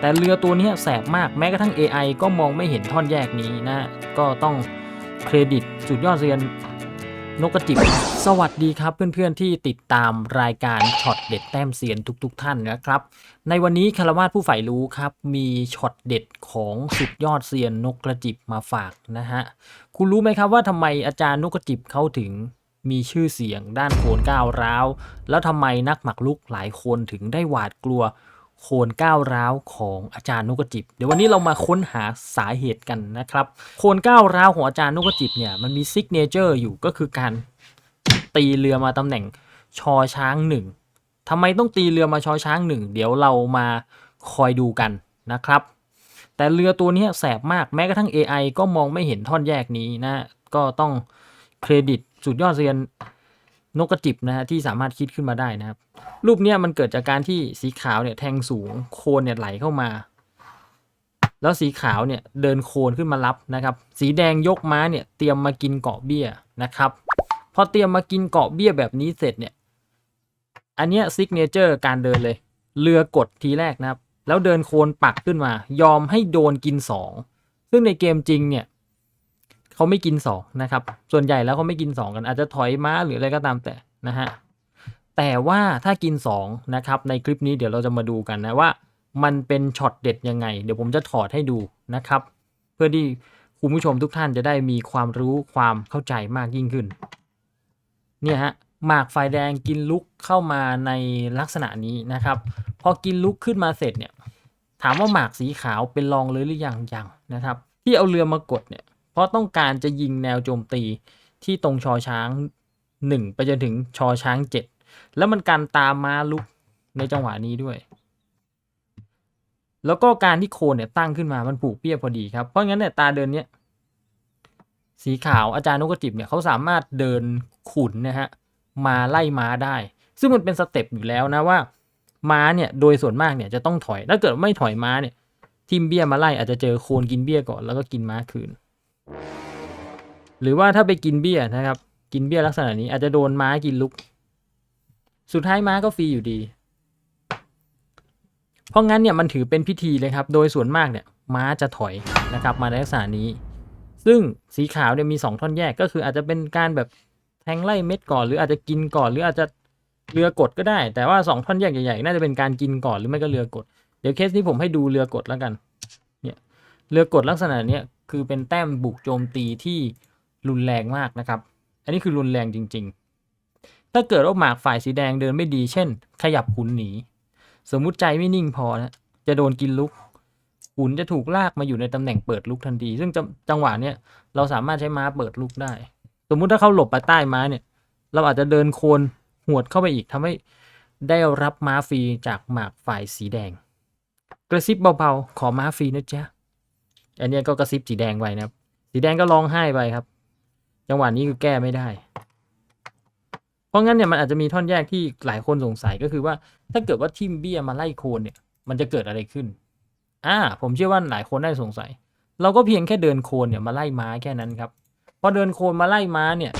แต่เรือตัวนี้แสบมากแม้กระทั่ง AI ก็มองไม่เห็นท่อนแยกนี้นะ ก็ต้องเครดิตสุดยอดเรียนนกกระจิบสวัสดีครับเพื่อนๆที่ติดตามรายการช็อตเด็ดแต้มเซียนทุกๆทท่านนะครับ ในวันนี้คารวาสผู้ใฝ่รู้ครับ มีช็อตเด็ดของสุดยอดเซียนนกกระจิบมาฝากนะฮะคุณรู้ไหมครับว่าทำไมอาจารย์นกกระจิบเขาถึงมีชื่อเสียงด้านโขนก้าวร้าว แล้วทำไมนักหมักลุกหลายคนถึงได้หวาดกลัว โขนก้าวร้าวของอาจารย์นกกจิบ เดี๋ยววันนี้เรามาค้นหาสาเหตุกันนะครับโขนก้าวร้าวของอาจารย์นกกจิบเนี่ยมันมีซิกเนเจอร์อยู่ก็คือการตีเรือมาตำแหน่งชอช้างหนึ่งทำไมต้องตีเรือมาชอช้างหนึ่งเดี๋ยวเรามาคอยดูกันนะครับ แต่เรือตัวนี้แสบมากแม้กระทั่ง AI ก็มองไม่เห็นท่อนแยกนี้นะ ก็ต้องเครดิตสุดยอดเรียน นกกระจิบนะฮะที่สามารถคิดขึ้นมาได้นะครับ รูปเนี้ยมันเกิดจากการที่สีขาวเนี่ยแทงสูงโคนเนี่ยไหลเข้ามา แล้วสีขาวเนี่ยเดินโคนขึ้นมารับนะครับ สีแดงยกม้าเนี่ยเตรียมมากินเกาะเบี้ยนะครับพอเตรียมมากินเกาะเบี้ยแบบนี้เสร็จเนี่ยอันเนี้ยซิกเนเจอร์การเดินเลย เรือกดทีแรกนะครับ แล้วเดินโคนปักขึ้นมา ยอมให้โดนกินสองซึ่งในเกมจริงเนี่ย เขาไม่กินสองนะครับส่วนใหญ่แล้วเขาไม่กินสองกันอาจจะถอยม้าหรืออะไรก็ตามแต่นะฮะแต่ว่าถ้ากิน2นะครับในคลิปนี้เดี๋ยวเราจะมาดูกันนะว่ามันเป็นช็อตเด็ดยังไง เดี๋ยวผมจะถอดให้ดูนะครับ เพื่อที่คุณผู้ชมทุกท่านจะได้มีความรู้ความเข้าใจมากยิ่งขึ้นเนี่ยฮะหมากไฟแดงกินลุกเข้ามาในลักษณะนี้นะครับ พอกินลุกขึ้นมาเสร็จเนี่ยถามว่าหมากสีขาวเป็นรองเลยหรือยังยังนะครับ ที่เอาเรือมากดเนี่ย ราะต้องการจะยิงแนวโจมตีที่ตรงชอช้างหนึ่งไปจนถึงชอช้างเจ็ดแล้วมันการตามมาลุกในจังหวะนี้ด้วย แล้วก็การที่โคนเนี่ยตั้งขึ้นมามันผูกเปี้ยพอดีครับ เพราะงั้นเนี่ยตาเดินเนี่ยสีขาวอาจารย์นกกระจิบเนี่ยเขาสามารถเดินขุนนะฮะมาไล่ม้าได้ ซึ่งมันเป็นสเต็ปอยู่แล้วนะว่าม้าเนี่ยโดยส่วนมากเนี่ยจะต้องถอย ถ้าเกิดไม่ถอยม้าเนี่ยทิมเบี้ยมาไล่อาจจะเจอโคนกินเบี้ยก่อนแล้วก็กินม้าคืน หรือว่าถ้าไปกินเบี้ยนะครับ กินเบี้ยลักษณะนี้อาจจะโดนม้ากินลุก สุดท้ายม้าก็ฟรีอยู่ดี เพราะงั้นเนี่ยมันถือเป็นพิธีเลยครับ โดยส่วนมากเนี่ยม้าจะถอยนะครับ มาในลักษณะนี้ ซึ่งสีขาวเนี่ยมี 2 ท่อนแยกก็คืออาจจะเป็นการแบบแทงไล่เม็ดก่อน หรืออาจจะกินก่อนหรืออาจจะเรือกดก็ได้ แต่ว่า 2 ท่อนแยกใหญ่ๆน่าจะเป็นการกินก่อนหรือไม่ก็เรือกด เดี๋ยวเคสนี้ผมให้ดูเรือกดแล้วกัน เรือกดลักษณะเนี้ยคือเป็นแต้มบุกโจมตีที่รุนแรงมากนะครับ อันนี้คือรุนแรงจริง ๆ ถ้าเกิดว่าหมากฝ่ายสีแดงเดินไม่ดี เช่น ขยับขุนหนี สมมุติใจไม่นิ่งพอนะ จะโดนกินลุกขุนจะถูกลากมาอยู่ในตำแหน่งเปิดลุกทันที ซึ่งจังจังหวะเนี้ยเราสามารถใช้ม้าเปิดลุกได้ สมมุติถ้าเขาหลบไปใต้ม้าเนี่ย เราอาจจะเดินโคนหวดเข้าไปอีกทำให้ได้รับม้าฟรีจากหมากฝ่ายสีแดง กระซิบเบาๆ ขอม้าฟรีนะจ๊ะ อันนี้ก็กระซิบสีแดงไปนะครับ สีแดงก็ร้องไห้ไปครับ จังหวะนี้คือแก้ไม่ได้ เพราะงั้นเนี่ยมันอาจจะมีท่อนแยกที่หลายคนสงสัยก็คือว่า ถ้าเกิดว่าทิมเบี้ยมาไล่โคนเนี่ย มันจะเกิดอะไรขึ้น อ่า ผมเชื่อว่าหลายคนได้สงสัย เราก็เพียงแค่เดินโคนเนี่ยมาไล่ม้าแค่นั้นครับ พอเดินโคนมาไล่ม้าเนี่ย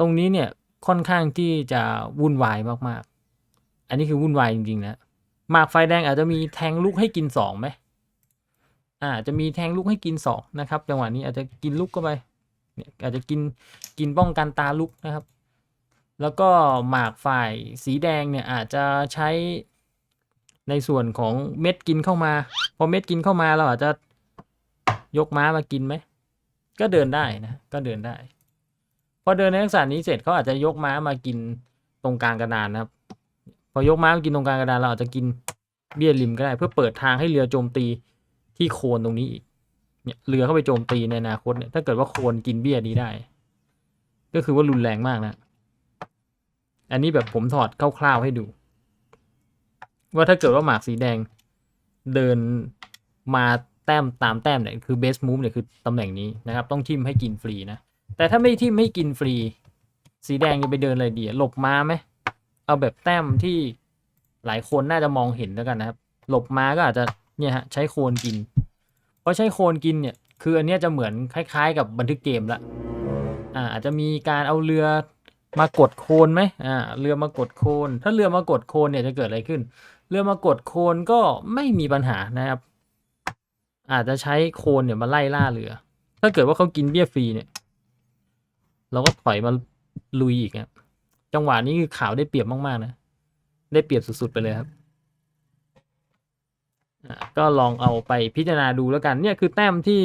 ตรงนี้เนี่ยค่อนข้างที่จะวุ่นวายมากๆ อันนี้คือวุ่นวายจริงๆนะ หมากไฟแดงอาจจะมีแทงลูกให้กินสองไหม อ่าจะมีแทงลูกให้กินสองนะครับ จังหวะนี้อาจจะกินลูกเข้าไปเนี่ยอาจจะกินกินป้องกันตาลุกนะครับ แล้วก็หมากฝ่ายสีแดงเนี่ยอาจจะใช้ในส่วนของเม็ดกินเข้ามา พอเม็ดกินเข้ามาเราอาจจะยกม้ามากินไหม ก็เดินได้นะ ก็เดินได้ พอเดินในลักษณะนี้เสร็จเขาอาจจะยกม้ามากินตรงกลางกระดานนะครับ พอยกม้ามากินตรงกลางกระดานเราอาจจะกินเบี้ยริมก็ได้ เพื่อเปิดทางให้เรือโจมตี ที่โคนตรงนี้อีกเนี่ยเรือเข้าไปโจมตีในอนาคตเนี่ยถ้าเกิดว่าโคนกินเบี้ยนี้ได้ ก็คือว่ารุนแรงมากนะ อันนี้แบบผมถอดคร่าวๆให้ดู ว่าถ้าเกิดว่าหมากสีแดงเดินมาแต้มตามแต้มเนี่ยคือเบสมูฟเนี่ยคือตำแหน่งนี้นะครับ ต้องทิมให้กินฟรีนะ แต่ถ้าไม่ทิมให้กินฟรี สีแดงจะไปเดินอะไรดีอะหลบมาไหมเอาแบบแต้มที่หลายคนน่าจะมองเห็นแล้วกันนะครับ หลบมาก็อาจจะ เนี่ยฮะใช้โคนกินเพราะใช้โคนกินเนี่ยคืออันเนี้ยจะเหมือนคล้าย ๆ กับบันทึกเกมละอ่าอาจจะมีการเอาเรือมากดโคนไหมอ่าเรือมากดโคนถ้าเรือมากดโคนเนี่ยจะเกิดอะไรขึ้น เรือมากดโคนก็ไม่มีปัญหานะครับ อาจจะใช้โคนเนี่ยมาไล่ล่าเรือ ถ้าเกิดว่าเขากินเบี้ยฟรีเนี่ย เราก็ถอยมาลุยอีกครับจังหวะนี้คือขาวได้เปรียบมากๆนะได้เปรียบสุดๆไปเลยครับ ก็ลองเอาไปพิจารณาดูแล้วกันเนี่ยคือแต้มที่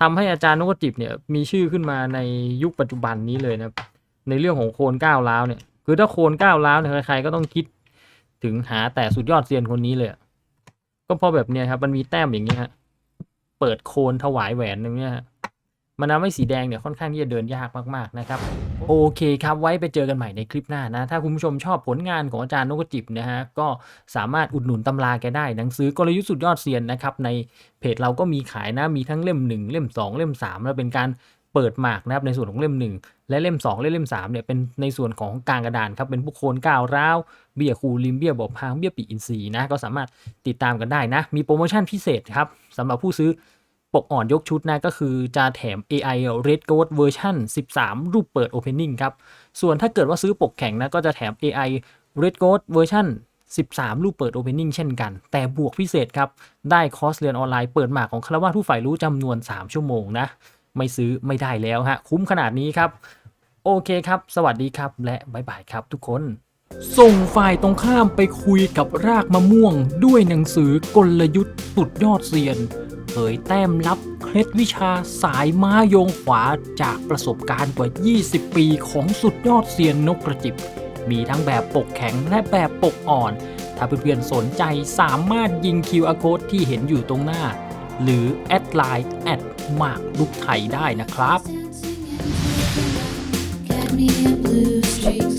ทำให้อาจารย์นกจิบเนี่ยมีชื่อขึ้นมาในยุคปัจจุบันนี้เลยนะในเรื่องของโคนก้าวล้าวเนี่ยคือถ้าโคนก้าวล้าวเนี่ยใครๆก็ต้องคิดถึงหาแต่สุดยอดเซียนคนนี้เลย ก็เพราะแบบเนี้ยครับมันมีแต้มอย่างเงี้ยฮะเปิดโคนถวายแหวนอย่างเงี้ยฮะ มันทำให้สีแดงเนี่ยค่อนข้างที่จะเดินยากมากๆนะครับโอเคครับไว้ไปเจอกันใหม่ในคลิปหน้านะ ถ้าคุณผู้ชมชอบผลงานของอาจารย์นกจิบนะฮะก็สามารถอุดหนุนตำราแกได้หนังสือกลยุทธ์สุดยอดเซียนนะครับในเพจเราก็มีขายนะมีทั้งเล่ม 1 เล่ม 2 เล่ม 3 แล้วเป็นการเปิดหมากนะครับในส่วนของเล่ม 1 และเล่ม 2 และเล่ม3เนี่ยเป็นในส่วนของกลางกระดานครับเป็นพวกโคนก้าวร้าวเบี้ยคูริมเบี้ยบอบพางเบี้ยปีอินทรีย์นะก็สามารถติดตามกันได้นะ มีโปรโมชั่นพิเศษครับสำหรับผู้ซื้อ ปกอ่อนยกชุดนะก็คือจะแถม AI Red Ghost เวอร์ชัน13 รูปเปิด Opening ครับ ส่วนถ้าเกิดว่าซื้อปกแข็งนะก็จะแถม AI Red Ghost เวอร์ชัน13 รูปเปิด Opening เช่นกัน แต่บวกพิเศษครับ ได้คอร์สเรียนออนไลน์เปิดหมากของคารวะผู้ฝ่ายรู้จำนวน 3 ชั่วโมงนะ ไม่ซื้อไม่ได้แล้วฮะ คุ้มขนาดนี้ครับ โอเคครับ สวัสดีครับ และบ๊ายบายครับทุกคนส่งฝ่ายตรงข้ามไปคุยกับรากมะม่วง ด้วยหนังสือกลยุทธ์สุดยอดเซียน ยแต้มลับเคล็ดวิชาสายม้าโยงขวาจากประสบการณ์กว่า 20 ปีของสุดยอดเซียนนกกระจิบ มีทั้งแบบปกแข็งและแบบปกอ่อน ถ้าเพื่อนๆสนใจสามารถยิง QR code ที่เห็นอยู่ตรงหน้า หรือแอดไลน์แอดมากลูกไทยได้นะครับ Get me a blue streak